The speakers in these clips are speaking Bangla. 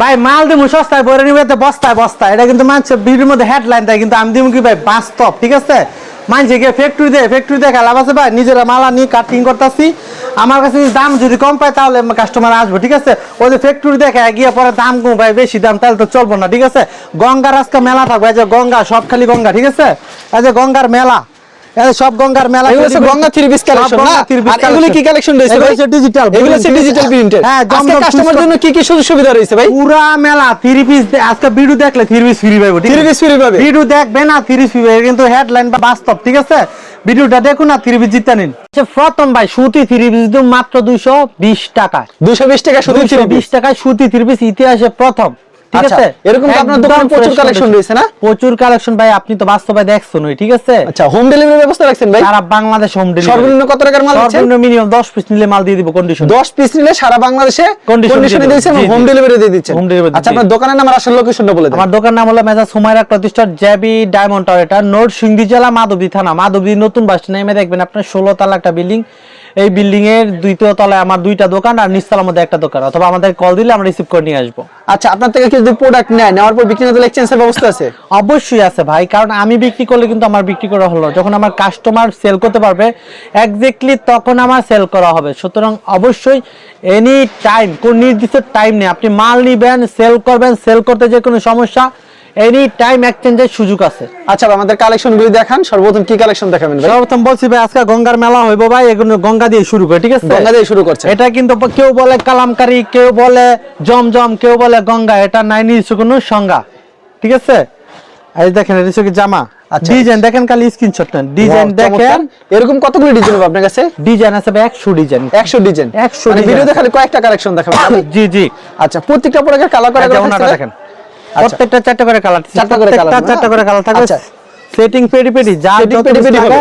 ভাই, মাল দিমু, সস্তায় বরে নিবে বস্তায় বস্তায়। এটা কিন্তু মানছে ভিডিওর মধ্যে হেডলাইন দেয় কিন্তু আমি দিমু কি ভাই? বাস্তব, ঠিক আছে? মানছে গিয়ে ফ্যাক্টরি দেয় ফ্যাক্টরি দেখে লাভ আছে ভাই, নিজেরা মালা নিয়ে কাটিং করতেছি। আমার কাছে দাম যদি কম পায়, তাহলে কাস্টমার আসব, ঠিক আছে? ওই যে ফ্যাক্টরি দেখে গিয়ে পরে দাম কম ভাই, বেশি দাম, তাহলে তো চলবো না, ঠিক আছে? গঙ্গার আজকে মেলা থাকবে, এই যে গঙ্গা, সব খালি গঙ্গা, ঠিক আছে? এই যে গঙ্গার মেলা। সব গঙ্গার মেলা এগুলো গঙ্গা থ্রি পিস কালেকশন না? আর এগুলো কি কালেকশন। রয়েছে ভাই? ডিজিটাল এগুলো হচ্ছে ডিজিটাল প্রিন্টের হ্যাঁ আজকে জন্য কি কি সুযোগ সুবিধা রয়েছে ভাই? পুরা মেলা থ্রি পিস আজকে ভিডিও দেখলে থ্রি পিস ফ্রি পাবো থ্রি পিস ফ্রি পাবে। ভিডিও থ্রি পিস ফ্রি পাবে কিন্তু হেডলাইন বা বাস্তব ঠিক আছে? ভিডিওটা দেখুন না থ্রি পিস জিতে নিন। প্রথম ভাই সুতি থ্রি পিস মাত্র দুইশো বিশ টাকায়। দুশো বিশ টাকা শুধু দুইশো বিশ টাকায় সুতি থ্রি পিস ইতিহাসে প্রথম। ঠিক আচ্ছা, আছে? এরকম আপনার দোকানে প্রচুর condition। রয়েছে না? প্রচুর কালেকশন ভাই আপনি তো বাস্তবে দেখছেন ওই ঠিক আছে? আচ্ছা হোম ডেলিভারি ব্যবস্থা রাখছেন ভাই? সারা বাংলাদেশ হোম ডেলিভারি সর্বনিম্ন কত টাকার মাল দিচ্ছেন? সর্বনিম্ন মিনিমাম দশ পিস নিলে মাল দিয়ে দিব কন্ডিশন দশ পিস নিলে সারা বাংলাদেশে কন্ডিশনে দিয়েছেন হোম ডেলিভারি দিয়ে দিচ্ছেন। Home delivery আচ্ছা আপনার দোকানের নাম আর আসল লোকেশনটা বলে দেন। আমার দোকান নাম হলো মেজাজ হুমায়রা প্রতিষ্ঠান জ্যাবি ডায়মন্ড টাওয়ার এটা নোট সিংদি জেলা মাধবদী থানা। মাধবদী নতুন বাস নেমে দেখবেন আপনার ষোলো তলা একটা বিল্ডিং এই বিল্ডিং এর দ্বিতীয় তলায় আমার দুইটা দোকান আর নিচতলার মধ্যে একটা দোকান। অথবা আমাদের কল দিলে আমরা রিসিভ করে নিয়ে আসব। আচ্ছা আপনার থেকে যদি প্রোডাক্ট নেয় নেওয়ার পর বিক্রি দিলে এক্সচেঞ্জের ব্যবস্থা আছে? অবশ্যই আছে ভাই কারণ আমি বিক্রি করলে কিন্তু আমার বিক্রি করা হলো যখন আমার কাস্টমার সেল করতে পারবে একজাক্টলি তখন আমার সেল করা হবে। সুতরাং অবশ্যই এনি টাইম কোন নির্দিষ্ট টাইম নেই। আপনি মাল নিবেন সেল করবেন সেল করতে যে কোনো সমস্যা এনি টাইম এক্সচেঞ্জের সুযোগ আছে। আচ্ছা আমাদের কালেকশন গুলি দেখান। সর্বপ্রথম কি কালেকশন দেখাবেন ভাই? সর্বপ্রথম বলছি ভাই আজকে গঙ্গার মেলা হইব ভাই এগুলো গঙ্গা দিয়ে শুরু করে ঠিক আছে? গঙ্গা দিয়ে শুরু করছে এটা কিন্তু কেউ বলে কালামকারী কেউ বলে জমজম কেউ বলে গঙ্গা এটা নাই নিশ্চয় কোনো সংজ্ঞা ঠিক আছে? এই দেখেন এটা কি জামা। ডিজাইন দেখেন খালি স্ক্রিনশট নেন। ডিজাইন দেখেন। এরকম কতগুলো ডিজাইন হবে আপনার কাছে? ডিজাইন আছে ভাই একশো ডিজাইন একশো ডিজাইন 100 ভিডিওতে খালি কয়েকটা কালেকশন দেখাবেন। জি জি। আচ্ছা প্রত্যেকটা প্রোডাক্টের কালার করে দেখেন। প্রত্যেকটা চারটা করে কালার চারটা করে কালার? চারটা করে কালার থাকবে আচ্ছা। সেটিং পেডি পেডি যা পেডি পেডি হবে।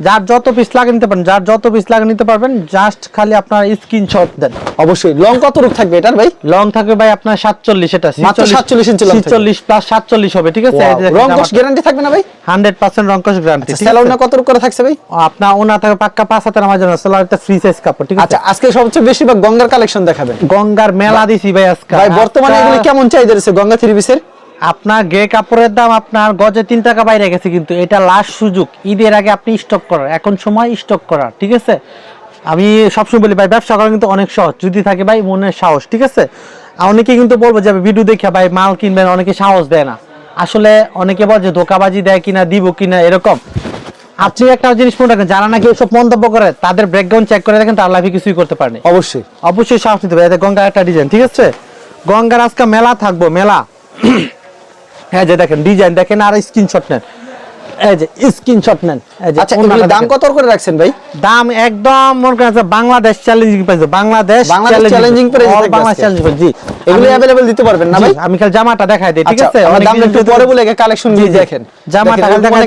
যার যত পিস লাগে নিতে পারেন যার যত পিস লাগে নিতে পারবেন জাস্ট খালি আপনার স্ক্রিনশট দেন। অবশ্যই লং কত রূপ থাকবে এটার ভাই? লং থাকবে ভাই আপনার সাতচল্লিশ এটা মাত্র 47 ইঞ্চি থাকবে। ছিচল্লিশ প্লাস সাতচল্লিশ হবে ঠিক আছে? রং কস গ্যারান্টি থাকবে না ভাই? হান্ড্রেড পার্সেন্ট রঙ্কশ গ্যারান্টি স্যালার না কত রূপ করে থাকছে ভাই? আপনার ওনা থাকে পাক্কা পাঁচ হাতের আমার জন্য সেলারটা ফ্রি সাইজ কাপড় ঠিক আছে? আচ্ছা আজকে সবচেয়ে বেশি বেশিরভাগ গঙ্গার কালেকশন দেখাবেন। গঙ্গার মেলা দিছি ভাই আজকে। ভাই বর্তমানে এগুলি কেমন চাহিদা রয়েছে গঙ্গা থ্রি পিসের আপনার গে কাপড়ের দাম আপনার গজে তিন টাকা বাইরে গেছে কিন্তু এটা লাস্ট সুযোগ। ঈদের আগে আপনি স্টক করার এখন সময় স্টক করার ঠিক আছে? আমি সবসময় বলি ভাই ব্যবসা করা কিন্তু অনেক সহজ। যদি থাকে ভাই মনের সাহস ঠিক আছে? অনেকে কিন্তু বলব যে ভিডিও দেখে ভাই মাল কিনবেন। অনেকে সাহস দেয় না। আসলে অনেকে বলে যে ধোকাবাজি দেয় কিনা দিব কিনা এরকম। আপনি একটা জিনিস মনে রাখেন যারা নাকি এসব মন্তব্য করে তাদের ব্যাকগ্রাউন্ড চেক করে দেখেন তার লাইফে কিছুই করতে পারেনি। অবশ্যই। অবশ্যই সাহস নিতে হবে এতে গঙ্গার একটা ডিজাইন ঠিক আছে? গঙ্গার আজকে মেলা থাকব মেলা। হ্যাঁ যে দেখেন ডিজাইন দেখেন আর স্ক্রিনশট নেন। এই যে স্ক্রিনশট নেন। এই যে আচ্ছা ওনাটা দাম কত করে রাখছেন ভাই? দাম একদম মনে করেন Bangladesh challenging price Bangladesh Bangladesh challenging price Bangladesh challenging price জি। এগুলি আমি- দিতে পারবেন না ভাই? আমি খালি জামাটা দেখাই দিই ঠিক আচ্ছা, আছে? আমার অনেক একটু পরে বলে কালেকশন। দেখেন। জামাটা দেখাই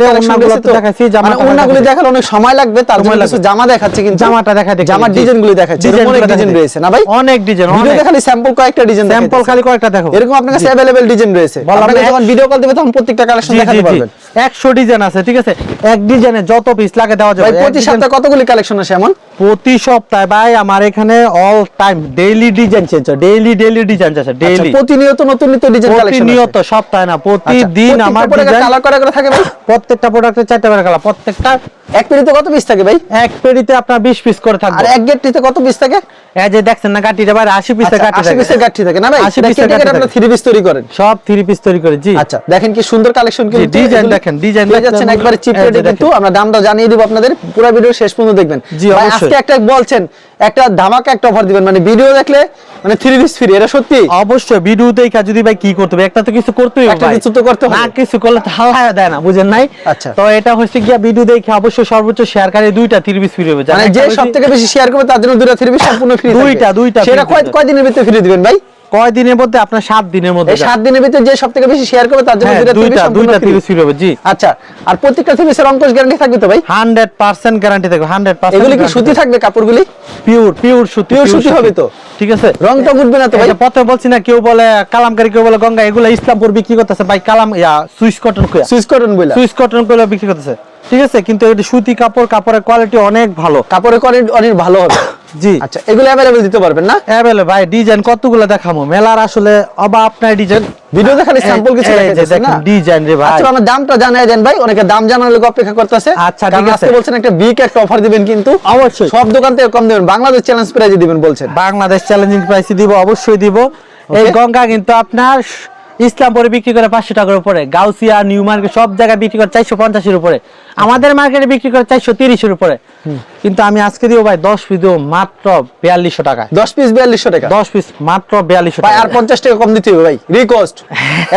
তো। দেখাইছি, মানে জামাটা দেখালে অনেক সময় লাগবে তার সময় জন্য কিছু জামা দেখাচ্ছে কিন্তু জামাটা দেখাই দেখি জামার ডিজাইন গুলি দেখাচ্ছে অনেক ডিজাইন রয়েছে না ভাই? অনেক ডিজাইন ভিডিও স্যাম্পল কয়েকটা ডিজাইন স্যাম্পল খালি কয়েকটা দেখো। এরকম আপনার কাছে ডিজাইন রয়েছে। যখন ভিডিও কল দিবে তখন প্রত্যেকটা কালেকশন দেখাতে। পারবেন। একশো ডিজাইন আছে ঠিক আছে? এক ডিজাইনে যত পিস লাগে দেওয়া যাবে। প্রতি সপ্তাহে কতগুলি কালেকশন আসে এমন? প্রতি সপ্তাহে ভাই আমার এখানে all time daily design change হয়। ডেইলি ডেইলি ডিজাইন আছে আচ্ছা, ডেইলি প্রতিনিয়ত নতুন নতুন ডিজাইন কালেকশন প্রতিনিয়ত সপ্তাহে না প্রতিদিন আমার ডিজাইন কালার করে করে থাকে ভাই? প্রত্যেকটা প্রোডাক্টে চারটা করে কালার প্রত্যেকটা এক পেড়িতে কত পিস থাকে ভাই? এক পেডিতে আপনার বিশ পিস করে আর থাকবে এক গেটটিতে কত পিস থাকে? এই যে দেখছেন না গাটিটা ভাই আশি পিসের আচ্ছা, গাটি আশি থাকে। পিসের গাঠি থাকে না ভাই? 80 এটা পিসের কেটে কেটে আপনারা থাকে। থ্রি পিস তৈরি করেন। সব থ্রি পিস তৈরি করে জি। আচ্ছা দেখেন কি সুন্দর কালেকশন design এগুলি দেখেন, ডিজাইন যাচ্ছেন একবারে চিপ রেটে কিন্তু আমরা দামটা জানিয়ে দিব আপনাদের। পুরো ভিডিও শেষ পর্যন্ত দেখবেন। ভাই, আজকে একটা বলছেন একটা ধামাকা একটা অফার দিবেন। মানে ভিডিও দেখলে মানে থ্রি পিস ফ্রি এটা সত্যি? অবশ্যই ভিডিও দেখা যদি ভাই কি করতে হবে? একটা তো কিছু করতেই হবে একটা কিছু তো করতে হবে। না কিছু করলে তো হাল্লায় দেয় না বুঝেন নাই? আচ্ছা। তো এটা হচ্ছে গিয়া ভিডিও দেখে অবশ্যই সর্বোচ্চ শেয়ারকারী দুইটা থ্রি পিস ফ্রি হবে। মানে যে বেশি- সব থেকে বেশি শেয়ার করবে তার জন্য দুইটা থ্রি পিস সম্পূর্ণ ফ্রি দুইটা, দুইটা সেটা কয় কয় দিনের ভিতরে ফ্রি দিবেন ভাই? কয় দিনের মধ্যে? আপনার সাত দিনের মধ্যে সাত দিনের ভিতরে যে সব থেকে বেশি শেয়ার করবে তার জন্য হ্যাঁ, দুইটা দুইটা ফ্রি হবে জি। আচ্ছা আর প্রত্যেকটা অঙ্কশ গ্যারান্টি থাকবে তো ভাই? হান্ড্রেড পার্সেন্ট গ্যারান্টি থাকবে এগুলি কি সুতি থাকবে। কাপড়গুলি? পিওর পিওর সুতি Pure সুতি হবে তো? ঠিক আছে। রংটা উঠবে না তো ভাই? বলছি না কেউ বলে কালামকারী কেউ বলে গঙ্গা এগুলো ইসলামপুর বিক্রি করতেছে। ভাই কালাম ইয়া সুইস কটন কুয়া সুইচ কটন বইলা। সুইস কটনগুলো বিক্রি করতেছে। ঠিক আছে কিন্তু এটা সুতি কাপড় কাপড়ের কোয়ালিটি অনেক ভালো। কাপড়ের কোয়ালিটি অনেক ভালো হবে। জি। আচ্ছা এগুলো দিতে পারবেন না? ভাই ডিজাইন কতগুলো দেখামো মেলার আসলে ডিজাইন স্যাম্পল কিছু দেখেন ডিজাইন রে ভাই। আচ্ছা আমার দামটা জানাই দেন ভাই অনেকে দাম জানার লোক অপেক্ষা করতেছে। আচ্ছা, ঠিক আছে। বলছেন একটা বিগ একটা অফার দিবেন কিন্তু। অবশ্যই। সব দোকান থেকে কম দিবেন বাংলাদেশ চ্যালেঞ্জ প্রাইজে দিবেন বলছেন। বাংলাদেশ চ্যালেঞ্জিং প্রাইসে দিব অবশ্যই দিব। এই. গঙ্গা কিন্তু আপনার ইসলামপুরে বিক্রি করে পাঁচশো টাকার উপরে গাউসিয়া নিউ মার্কেট সব জায়গায় বিক্রি করে চারশো পঞ্চাশের উপরে। আমাদের মার্কেটে বিক্রি করে চারশো তিরিশের উপরে। কিন্তু আমি আজকে দিব ভাই দশ পিস দিব মাত্র বিয়াল্লিশশো টাকায়। দশ পিস বিয়াল্লিশশো টাকা? দশ পিস মাত্র বিয়াল্লিশশো টাকা আর পঞ্চাশ টাকা কম দিতে হবে ভাই রিকোয়েস্ট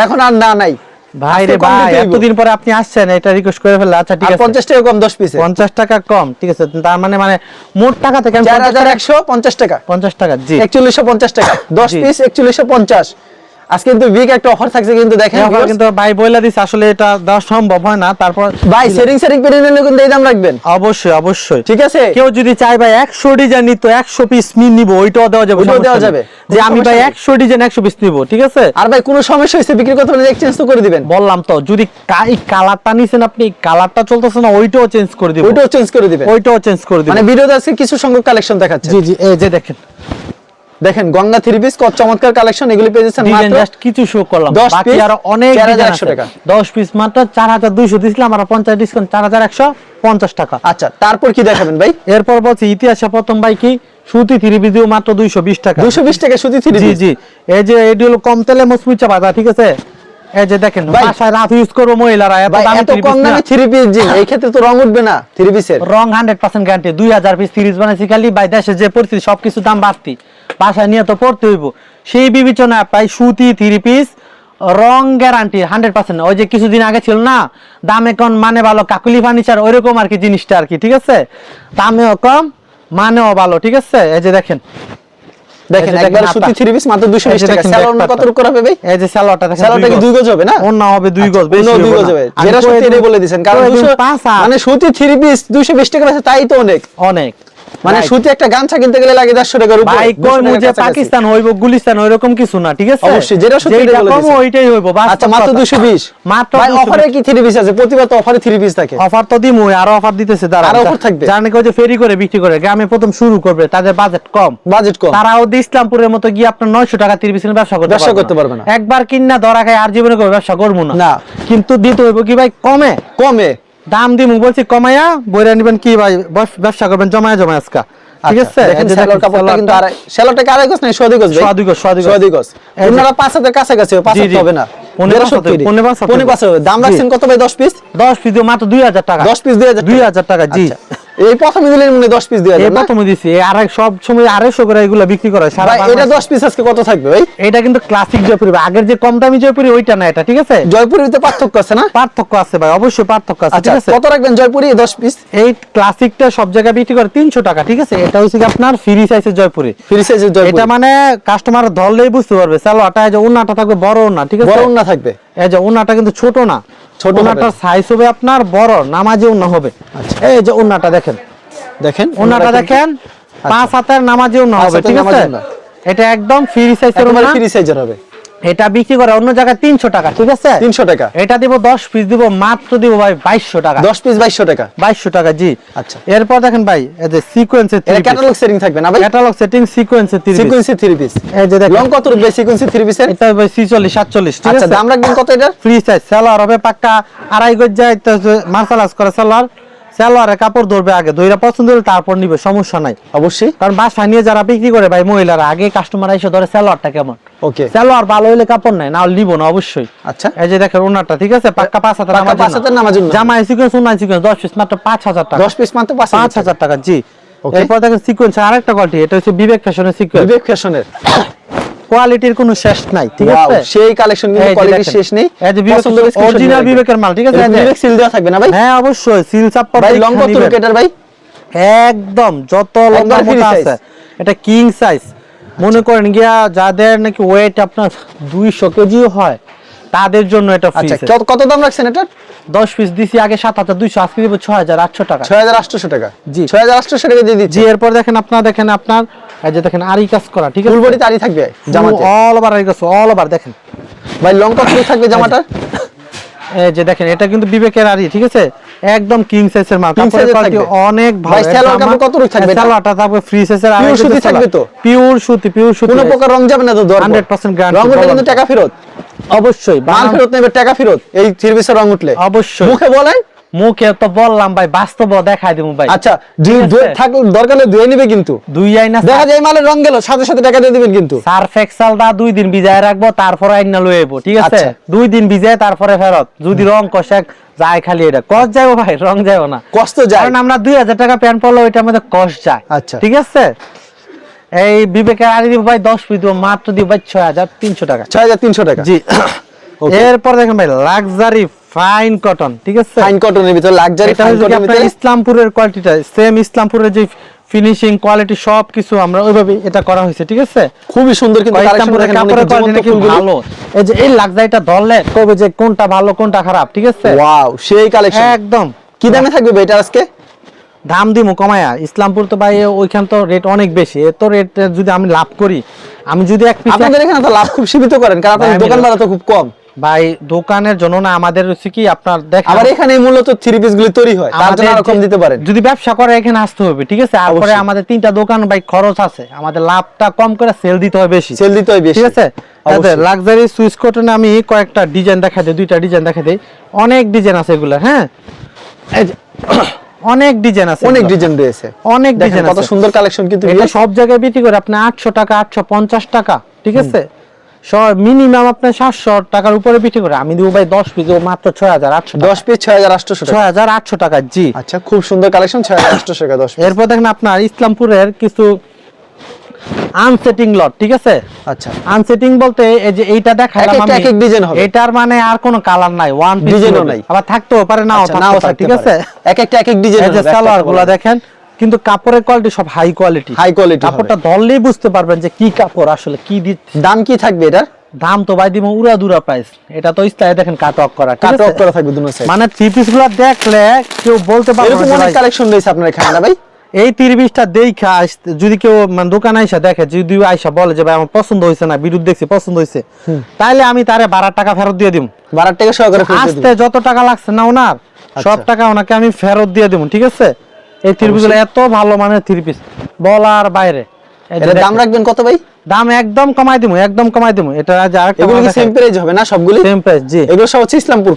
এখন আর না নাই। ভাই রে ভাই এতদিন পরে আপনি আসছেন এটা রিকোয়েস্ট করে ফেললে আচ্ছা ঠিক আছে। পঞ্চাশ টাকা কম দশ পিসে। পঞ্চাশ টাকা কম ঠিক আছে। তার মানে মানে মোট টাকা থেকে আমি চার 50 হাজার একশো পঞ্চাশ টাকা। পঞ্চাশ টাকা জি। একচল্লিশশো পঞ্চাশ টাকা। দশ জি। পিস একচল্লিশশো পঞ্চাশ। আজকে কিন্তু বিগ একটা অফার থাকছে কিন্তু দেখেন এই কিন্তু ভাই বইলা দিছে আসলে এটা দেওয়া সম্ভব হয় না তারপর ভাই সেরিং সেরিং পেরে নিলে কিন্তু এই দাম রাখবেন। অবশ্যই অবশ্যই। ঠিক আছে? কেউ যদি চায় ভাই একশো ডিজাইন নিত একশো পিস মিন নিবো ওইটাও দেওয়া যাবে ওইটাও দেওয়া যাবে। যে আমি ভাই সমস্যা নেই। একশো ডিজাইন একশো পিস নিবো ঠিক আছে? আর ভাই কোনো সমস্যা হয়েছে বিক্রি করতে পারলে এক্সচেঞ্জ তো করে দিবেন। বললাম তো যদি এই কালারটা নিছেন আপনি কালারটা চলতেছে না ওইটাও চেঞ্জ করে দিব। ওইটাও চেঞ্জ করে দিবেন। ওইটাও চেঞ্জ করে দিব। মানে ভিডিওতে আজকে কিছু সংখ্যক কালেকশন দেখাচ্ছে। জি জি এই যে দেখেন। দেখেন গঙ্গা থ্রি পিস কত চমৎকার কালেকশন এগুলি পেয়েছেন মাত্র জাস্ট কিছু শো করলাম। 10 বাকি piece, আরও অনেক 4100 ডিজাইন আছে। টাকা। 10 পিস মাত্র 4200 দিছিলাম আর 50 ডিসকাউন্ট 4150 টাকা। আচ্ছা তারপর কি দেখাবেন ভাই? এরপর বলছি ইতিহাসে প্রথম ভাই কি? সুতি থ্রি পিস মাত্র 220 টাকা। দুশো বিশ টাকা সুতি থ্রি জি জি। এই যে এটি হলো কম তেলে মসমিচা বাজার ঠিক আছে? এই যে দেখেন বাসায় রাফ ইউজ করব মহিলারা এত দামি এত কম দামে পিস জিন এই ক্ষেত্রে তো রং উঠবে না থ্রি পিসের রং হান্ড্রেড পার্সেন্ট গ্যারান্টি দুই হাজার পিস সিরিজ বানাইছি খালি বাই দেশে যে পরিস্থিতি সবকিছু দাম বাড়তি। বাসায় নিয়ে তো পড়তে হইব। সেই বিবেচনায় প্রায় সুতি থ্রি পিস রং গ্যারান্টি হান্ড্রেড পার্সেন্ট ওই যে কিছুদিন আগে ছিল না দামে কম মানে ভালো কাকুলি ফার্নিচার ওইরকম আর কি জিনিসটা আর কি ঠিক আছে? দামেও কম মানেও ভালো ঠিক আছে? এই যে দেখেন দেখেন একবার সুতি থ্রি পিস মাত্র দুশো এই বিশ যে টাকা। দেখেন কত করে হবে ভাই? এই যে স্যালোয়ারটা দেখেন কি দুই গজ। হবে না অন্য হবে দুই গজ আচ্ছা, বেশি অন্য দুই হবে গজ হবে যেটা সত্যি এটাই বলে দিচ্ছেন কারণ কয়ে দিন দুশো পাঁচ হাত। মানে সুতি থ্রি পিস দুশো বিশ টাকা আছে তাই তো অনেক। অনেক। মানে সুতি একটা গামছা কিনতে গেলে লাগে দেড়শো টাকার উপরে। ভাই 200 কই টাকার মুজে পাকিস্তান হইব গুলিস্তান ওইরকম কিছু না ঠিক আছে? অবশ্যই, যেটা সত্যি যেইটা কম ওইটাই হইব আচ্ছা মাত্র কথা। দুশো বিশ। মাত্র ভাই অফারে কি থ্রি পিস আছে? প্রতিবার তো অফারে থ্রি পিস থাকে। অফার তো দিমু আরও অফার দিতেছে তারা আরও offer থাকবে? জানে কেউ যে ফেরি করে বিক্রি করে গ্রামে প্রথম শুরু করবে তাদের বাজেট কম। বাজেট কম। তারাও দি ইসলামপুরের মতো গিয়ে আপনার নয়শো টাকা তিরিশ ব্যবসা করতে ব্যবসা করতে পারবে না। একবার কিনা ধরা খায় আর জীবনে করে ব্যবসা করব না। না। কিন্তু দিতে হইব কি ভাই? কমে। কমে। দাম দিমু বলছি কমাইয়া বইরা নিবেন কি ভাই? ব্যবসা করবেন জমায়া জমায়া আজকা। ঠিক আচ্ছা, আছে? দেখেন কাপড়টা কিন্তু নাই সোয়াদি ভাই? আপনারা কাছে হবে, না। দাম রাখছেন কত ভাই? পিস? দশ পিস মাত্র দুই হাজার টাকা। দশ পিস দুই হাজার দুই হাজার টাকা জি। আচ্ছা। এই প্রথমে দিলেন মানে দশ পিস দুই এই প্রথমে দিছি। সব সময় আড়াইশো করে এগুলো বিক্রি করে সারা ভাই এটা বাংলাদেশে। দশ পিস আজকে কত থাকবে ভাই? এটা কিন্তু ক্লাসিক জয়পুরি। আগের যে কম দামি জয়পুরি ওইটা না এটা ঠিক আছে? জয়পুরের ভিতরে পার্থক্য আছে না? পার্থক্য আছে ভাই অবশ্যই পার্থক্য আছে আচ্ছা ঠিক আছে? কত রাখবেন জয়পুরি দশ পিস এই ক্লাসিকটা সব জায়গায় বিক্রি করে তিনশো টাকা ঠিক আছে? এটা হচ্ছে আপনার ফ্রি সাইজের জয়পুরি। ফ্রি সাইজের জয়পুরি। এটা মানে কাস্টমার ধরলেই বুঝতে পারবে সালোয়ারটা এই যে থাকবে বড় উন্না ঠিক আছে? বড় না থাকবে। এই যে উন্নাটা কিন্তু ছোট না। ছোট ওনাটার সাইজ হবে আপনার বড় নামাজি উন্না হবে। আচ্ছা। এই যে ওনাটা দেখেন। দেখেন ওনাটা দেখেন পাঁচ হাতের নামাজি উন্না হবে ঠিক আছে? এটা একদম ফ্রি সাইজের ফ্রি সাইজের হবে। এটা বিক্রি করে অন্য জায়গায় তিনশো টাকা ঠিক আছে? তিনশো টাকা। এটা দিব দশ পিস দিব মাত্র দিব ভাই বাইশশো টাকা। দশ পিস বাইশশো টাকা। বাইশশো টাকা জি। আচ্ছা। এরপর দেখেন ভাই এই যে সিকোয়েন্সের এটা ক্যাটালগ সেটিং থাকবে না ভাই? ক্যাটালগ সেটিং সিকোয়েন্সের থ্রি সিকোয়েন্সি থ্রি পিস এই যে দেখেন। লং কত রুপে সিকোয়েন্সি থ্রি পিসের এটা ভাই ছিচল্লিশ সাতচল্লিশ ঠিক আচ্ছা আছে? দাম রাখবেন কত এটার? ফ্রি সাইজ সালোয়ার হবে পাক্কা আড়াই গজ যায় তো মার্শালাস করে সালোয়ার সালোয়ারে কাপড় ধরবে আগে দইরা পছন্দ হলে তারপর নিবে সমস্যা নাই। অবশ্যই। কারণ বাসা নিয়ে যারা বিক্রি করে ভাই মহিলারা আগে কাস্টমার এসে ধরে সালোয়ারটা কেমন? ওকে। সালোয়ার ভালো হলে কাপড় নাই না হলে না অবশ্যই। আচ্ছা। এই যে দেখেন ওনারটা ঠিক আছে? পাক্কা পাঁচ হাজার পাক্কা পাঁচ হাতের নামাজ জামা সিকোয়েন্স ওনার সিকোয়েন্স দশ পিস মাত্র পাঁচ হাজার টাকা। দশ পিস মাত্র পাঁচ পাঁচ হাজার টাকা জি। এরপর দেখেন সিকোয়েন্স আরেকটা কোয়ালিটি এটা হচ্ছে বিবেক ফ্যাশনের সিকোয়েন্স বিবেক ফ্যাশনের কোয়ালিটির কোনো শেষ নাই ঠিক আছে? সেই কালেকশন কিন্তু এই যে কোয়ালিটি দেখেন। শেষ নেই। অরিজিনাল বিবেকের মাল ঠিক আছে? বিবেক সিল দেওয়া থাকবে না ভাই? হ্যাঁ অবশ্যই সিল চাপ্পর ভাই লং কত নিবেন। ভাই। একদম যত লম্বা মোটা আছে। এটা কিং সাইজ মনে করেন গিয়া যাদের নাকি ওয়েট আপনার দুইশো কেজিও হয় তাদের জন্য এটা ফ্রি আচ্ছা কত- দাম রাখছেন এটা দশ পিস দিছি আগে সাত হাজার দুইশো আজকে দিব ছয় হাজার আটশো টাকা। ছয় হাজার আটশোশো টাকা। জি। ছয় হাজার আটশোশো টাকা দিয়ে দিচ্ছি। জি এরপর দেখেন আপনার দেখেন আপনার এই যে দেখেন আরি কাজ করা ঠিক আছে? ফুল বডি তারই থাকবে জামাতে? অল ওভার আরি কাজ অল ওভার দেখেন। ভাই লং কত থাকবে জামাটা? এই যে দেখেন এটা কিন্তু বিবেকের আরি ঠিক আছে? একদম কিং সাইজের মাল কাপড়ের কোয়ালিটি থাকবে? অনেক ভাই, ভালো সালোয়ার কাপড় কতটুকু থাকবে? এটা? সালোয়ারটা ফ্রি সাইজের Pure সুতি থাকবে তো? পিওর সুতি পিওর সুতি। কোনো প্রকার রং যাবে না তো 100% guarantee রং উঠলে কিন্তু টাকা ফেরত। অবশ্যই মাল ফেরত নেবে টাকা ফেরত। এই থ্রি রং উঠলে। অবশ্যই। মুখে বলেন মুখে তো বললাম ভাই বাস্তব দেখাই দেবো ভাই। আচ্ছা ঠিক আছে? থাক দরকার হলে ধুয়ে নিবে কিন্তু। দুই আইনা দেখা যায় মালের রং গেল সাথে সাথে টাকা দিয়ে দিবেন কিন্তু। সার্ফ এক্সাল দা দুই দিন ভিজায় রাখব তারপরে আইনা লয়ে যাব ঠিক আছে? আচ্ছা। দুই দিন ভিজায় তারপরে ফেরত। যদি রং কষাক যায় খালি এটা। কষ যাব ভাই রং যাব না। কষ্ট যায়। কারণ আমরা দুই হাজার টাকা প্যান্ট পরলে ওইটার মধ্যে কষ যায়। আচ্ছা। ঠিক আছে? এই বিবেকের আনি দিব ভাই দশ পিস দিব মাত্র দিব ভাই ছয় হাজার তিনশো টাকা। ছয় হাজার তিনশো টাকা। জি। এরপর দেখেন ভাই লাক্সারি ফাইন কটন ঠিক আছে? ফাইন কটনের ভিতরে লাক্সারি ফাইন কটনের ভিতরে? ইসলামপুরের কোয়ালিটিটা সেম ইসলামপুরের যে ফিনিশিং কোয়ালিটি সব কিছু আমরা ওইভাবে এটা করা হয়েছে ঠিক আছে? খুবই সুন্দর কিন্তু ভালো। এই যে এই লাক্সারিটা ধরলে কবে যে কোনটা ভালো কোনটা খারাপ ঠিক আছে? ওয়াও সেই কালেকশন একদম। কি দামে থাকবে এটা আজকে? দাম দিমু কমায়া। ইসলামপুর তো ভাই ওইখান তো রেট অনেক বেশি। এত রেট যদি আমি লাভ করি আমি যদি এক পিস আপনাদের এখানে তো লাভ খুব সীমিত করেন কারণ আপনাদের আমি দোকান ভাড়া তো খুব কম। ভাই দোকানের জন্য না আমাদের হচ্ছে কি আপনার দেখেন আবার এখানে মূলত থ্রি পিস গুলি তৈরি হয়। তার জন্য দিতে পারেন। যদি ব্যবসা করে এখানে আসতে হবে ঠিক আছে? তারপরে আমাদের তিনটা দোকান ভাই খরচ আছে। আমাদের লাভটা কম করে সেল দিতে হয় বেশি। সেল দিতে হয় বেশি। ঠিক আছে। লাক্সারি সুইচ কটনে আমি কয়েকটা ডিজাইন দেখা দিই দুইটা ডিজাইন দেখা দিই। অনেক ডিজাইন আছে এগুলো হ্যাঁ? অনেক ডিজাইন আছে অনেক ডিজাইন রয়েছে। অনেক ডিজাইন কত সুন্দর কালেকশন কিন্তু এটা সব জায়গায় বিক্রি করে আপনি আটশো টাকা আটশো পঞ্চাশ টাকা ঠিক আছে? মিনিমাম আপনার সাতশো টাকার উপরে বিক্রি করে। আমি দিব ভাই দশ পিস মাত্র ছয় হাজার আটশো দশ পিস ছয় হাজার আটশোশো টাকা। ছয় হাজার আটশো টাকা জি। আচ্ছা খুব সুন্দর কালেকশন ছয় হাজার আটশোশো টাকা দশ এরপর দেখেন আপনার ইসলামপুরের কিছু আনসেটিং লট ঠিক আছে? আচ্ছা। আনসেটিং বলতে এই যে এইটা দেখালাম আমি। এক এক design হবে। এটার মানে আর কোনো কালার নাই ওয়ান পিস Design ও নাই। আবার থাকতেও পারে নাও আচ্ছা, নাও ঠিক আছে। এক একটা এক এক ডিজাইন এই যে সালোয়ারগুলা দেখেন। কিন্তু কাপড়ের কোয়ালিটি সব হাই কোয়ালিটি High quality কাপড়টা ধরলেই বুঝতে পারবেন যে কি কাপড় আসলে কি দাম কি থাকবে এটার? দাম তো ভাই দিব উড়া দুরা প্রাইস এটা তো ইস্তায় দেখেন কাট অফ করা ঠিক কাট অফ করা থাকবে দুনো সাইড মানে থ্রি পিসগুলা দেখলে কেউ বলতে পারবে এরকম অনেক কালেকশন রয়েছে আপনার এখানে না ভাই? এই তিরিশটা দেখা যদি কেউ মানে দোকানে আইসা দেখে যদি আইসা বলে যে ভাই আমার পছন্দ হয়েছে না বিদ্যুৎ দেখছি পছন্দ হয়েছে তাহলে আমি তারে বারো টাকা ফেরত দিয়ে দিব বারার টাকা সহকারে আসতে যত টাকা লাগছে না ওনার সব আচ্ছা। টাকা ওনাকে আমি ফেরত দিয়ে দিব ঠিক আছে? এই থ্রিপিস এত ভালো মানের থ্রি পিস বলার বাইরে। দাম রাখবেন কত ভাই? দাম একদম কমাই দিব একদম কমাই দিব এটা যে আরেকটা এগুলো কি সেম প্রাইস হবে না সবগুলি? সেম প্রাইস জি। এগুলো সব হচ্ছে ইসলামপুর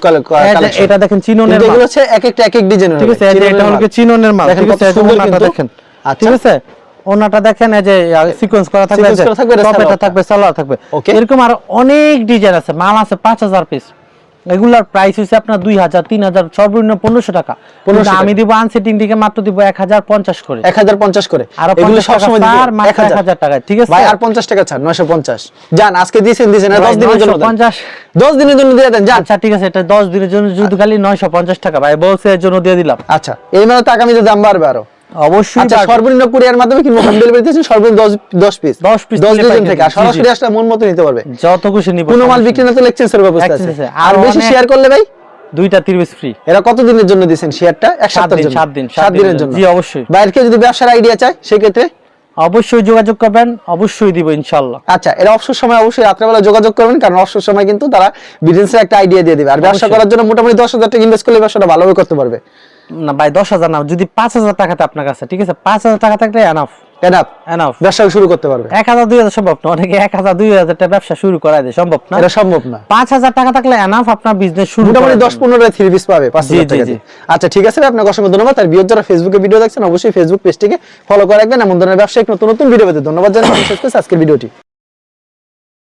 যে এটা দেখেন চিননের মাল। এগুলো হচ্ছে এক একটা এক এক ডিজাইন ঠিক আছে এটা হলো চিননের মাল। দেখেন ঠিক আছে সুন্দর দেখেন। আচ্ছা। ঠিক আছে? ওনাটা দেখেন এই যে সিকোয়েন্স করা থাকবে থাকবে, এটা এটা থাকবে সালোয়ার থাকবে। এরকম আর অনেক ডিজাইন আছে মাল আছে পাঁচ হাজার পিস এগুলার প্রাইস হচ্ছে আপনার দুই হাজার তিন হাজার সর্বনিম্ন পনেরোশো টাকা। আমি দিব আনসেটিং দিকে মাত্র দিব এক হাজার পঞ্চাশ করে। এক হাজার পঞ্চাশ করে। আরও এগুলো টাকা সবসময় এক হাজার। 1000 টাকায়, ঠিক আছে? ভাই আর পঞ্চাশ টাকা ছাড় নয়শো পঞ্চাশ। যান আজকে দিয়েছেন দিয়েছেন দশ দিনের জন্য। পঞ্চাশ। দশ দিনের জন্য দিয়ে দেন আচ্ছা ঠিক আছে এটা দশ দিনের জন্য যদি খালি নয়শো পঞ্চাশ টাকা ভাই বলছে এর জন্য দিয়ে দিলাম। আচ্ছা এই মানে তো আগামীতে দাম বাড়বে আরও। অবশ্যই আচ্ছা সর্বনিম্ন কুরিয়ার মাধ্যমে কিংবা হোম ডেলিভারি দিয়েছেন সর্বনিম্ন দশ দশ পিস 10 piece দশ নিলে থেকে। আর জি, জি। সরাসরি আসলে মন মতো নিতে পারবে। যত খুশি নিব কোনো মাল বিক্রি না তো এক্সচেঞ্জের ব্যবস্থা আছে। আর বেশি শেয়ার করলে ভাই? দুইটা তিরিশ ফ্রি এরা কত দিনের জন্য দিয়েছেন শেয়ারটা এক সপ্তাহের জন্য। সাত দিন, সাত সাত দিনের দিনের জন্য। জি, অবশ্যই। বাইরে যদি ব্যবসার আইডিয়া চায় সেক্ষেত্রে? অবশ্যই যোগাযোগ করবেন অবশ্যই দিব ইনশাল্লাহ আচ্ছা এরা অবসর সময় অবশ্যই রাত্রেবেলা যোগাযোগ করবেন কারণ অবসর সময় কিন্তু তারা বিজনেসের একটা আইডিয়া দিয়ে দিবে। আর ব্যবসা করার জন্য মোটামুটি দশ হাজার টাকা ইনভেস্ট করলে ব্যবসাটা ভালোভাবে করতে পারবে। না ভাই দশ হাজার না যদি পাঁচ হাজার টাকাতে আপনার কাছে ঠিক আছে? পাঁচ হাজার টাকা থাকলে এনাফ এনাফ এনাফ ব্যবসা শুরু করতে পারবে। এক হাজার দুই হাজার সম্ভব না অনেকে এক হাজার দুই হাজার টাকা ব্যবসা শুরু দেয় সম্ভব না? এটা সম্ভব না। পাঁচ হাজার টাকা থাকলে এনাফ আপনার বিজনেস শুরু মোটামুটি দশ পনেরো থ্রি পিস পাবে পাঁচ হাজার টাকা আচ্ছা ঠিক আছে আপনাকে অসংখ্য ধন্যবাদ। আর বিয়োগ যারা ফেসবুকে ভিডিও দেখছেন অবশ্যই ফেসবুক পেজটিকে ফলো করে রাখবেন। এমন ধরনের ব্যবসায়িক নতুন নতুন ভিডিও পেতে ধন্যবাদ জানাই। আজকের ভিডিওটি